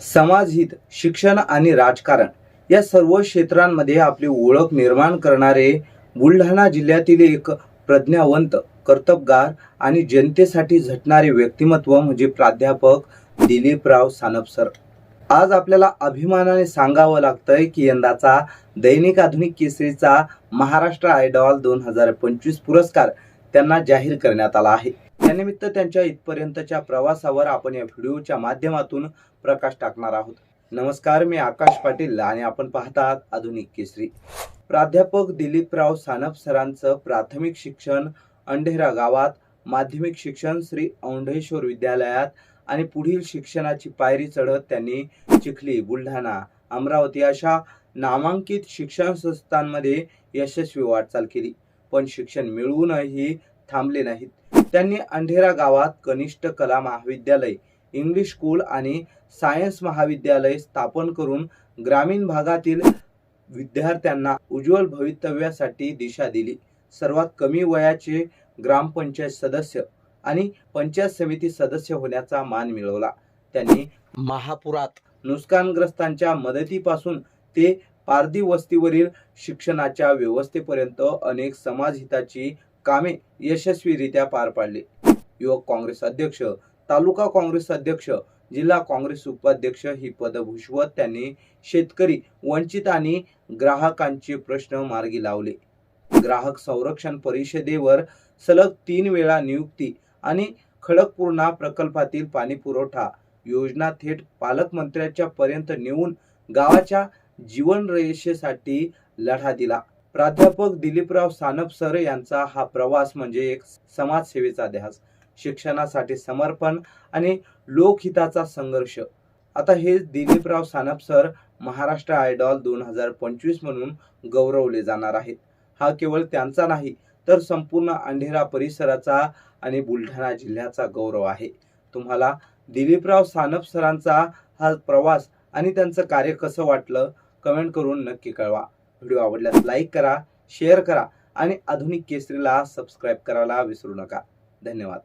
समाजहित शिक्षण आणि राजकारण या सर्व क्षेत्रांमध्ये आपली ओळख निर्माण करणारे बुलढाणा जिल्ह्यातील एक प्रज्ञावंत कर्तबगार आणि जनतेसाठी झटणारे व्यक्तिमत्व म्हणजे प्राध्यापक दिलीपराव सानप सर. आज आपल्याला अभिमानाने सांगावं लागतंय की यंदाचा दैनिक आधुनिक केसरीचा महाराष्ट्र आयडॉल दोन हजार पंचवीस पुरस्कार त्यांना जाहीर करण्यात आला आहे. त्यानिमित्त त्यांच्या इथपर्यंतच्या प्रवासावर आपण या व्हिडिओच्या माध्यमातून प्रकाश टाकणार आहोत. नमस्कार मी आकाश पाटील आणि आपण पाहतात आधुनिक केसरी. प्राध्यापक दिलीपराव सानप सरांचं प्राथमिक शिक्षण अंढेरा गावात माध्यमिक शिक्षण श्री औंढेश्वर विद्यालयात आणि पुढील शिक्षणाची पायरी चढत त्यांनी चिखली बुलढाणा अमरावती अशा नामांकित शिक्षण संस्थांमध्ये यशस्वी वाटचाल केली. पण शिक्षण मिळवूनही थांबले नाहीत. त्यांनी अंधेरा गावात कनिष्ठ कला महाविद्यालय इंग्लिश स्कूल आणि सायन्स महाविद्यालय स्थापन करून ग्रामीण भागातील विद्यार्थ्यांना उज्ज्वल भवितव्यासाठी दिशा दिली. सर्वात कमी वयाचे ग्रामपंचायत सदस्य आणि पंचायत समिती सदस्य होण्याचा मान मिळवला. त्यांनी महापुरात नुकसानग्रस्तांच्या मदतीपासून ते पारधी वस्तीवरील शिक्षणाच्या व्यवस्थेपर्यंत अनेक समाजहिताची कामे यशस्वीरित्या पार पाडली. युवक काँग्रेस अध्यक्ष तालुका काँग्रेस अध्यक्ष जिल्हा काँग्रेस उपाध्यक्ष ही पद भूषवत त्यांनी शेतकरी वंचित आणि ग्राहकांचे प्रश्न मार्गी लावले. ग्राहक संरक्षण परिषदेवर सलग तीन वेळा नियुक्ती आणि खडकपूर्णा प्रकल्पातील पाणी पुरवठा योजना थेट पालकमंत्र्याच्या पर्यंत नेऊन गावाच्या जीवन रेषेसाठी लढा दिला. प्राध्यापक दिलीपराव सानप सर यांचा हा प्रवास म्हणजे एक समाजसेवेचा ध्यास शिक्षणासाठी समर्पण आणि लोकहिताचा संघर्ष. आता हे दिलीपराव सानप सर महाराष्ट्र आयडॉल दोन हजार पंचवीस म्हणून गौरवले जाणार आहेत. हा केवळ त्यांचा नाही तर संपूर्ण अंधेरा परिसराचा आणि बुलढाणा जिल्ह्याचा गौरव आहे. तुम्हाला दिलीपराव सानप सरांचा हा प्रवास आणि त्यांचं कार्य कसं वाटलं कमेंट करून नक्की कळवा. व्हिडिओ आवडल्यास लाईक करा शेअर करा आणि आधुनिक केसरीला सबस्क्राईब करायला विसरू नका. धन्यवाद.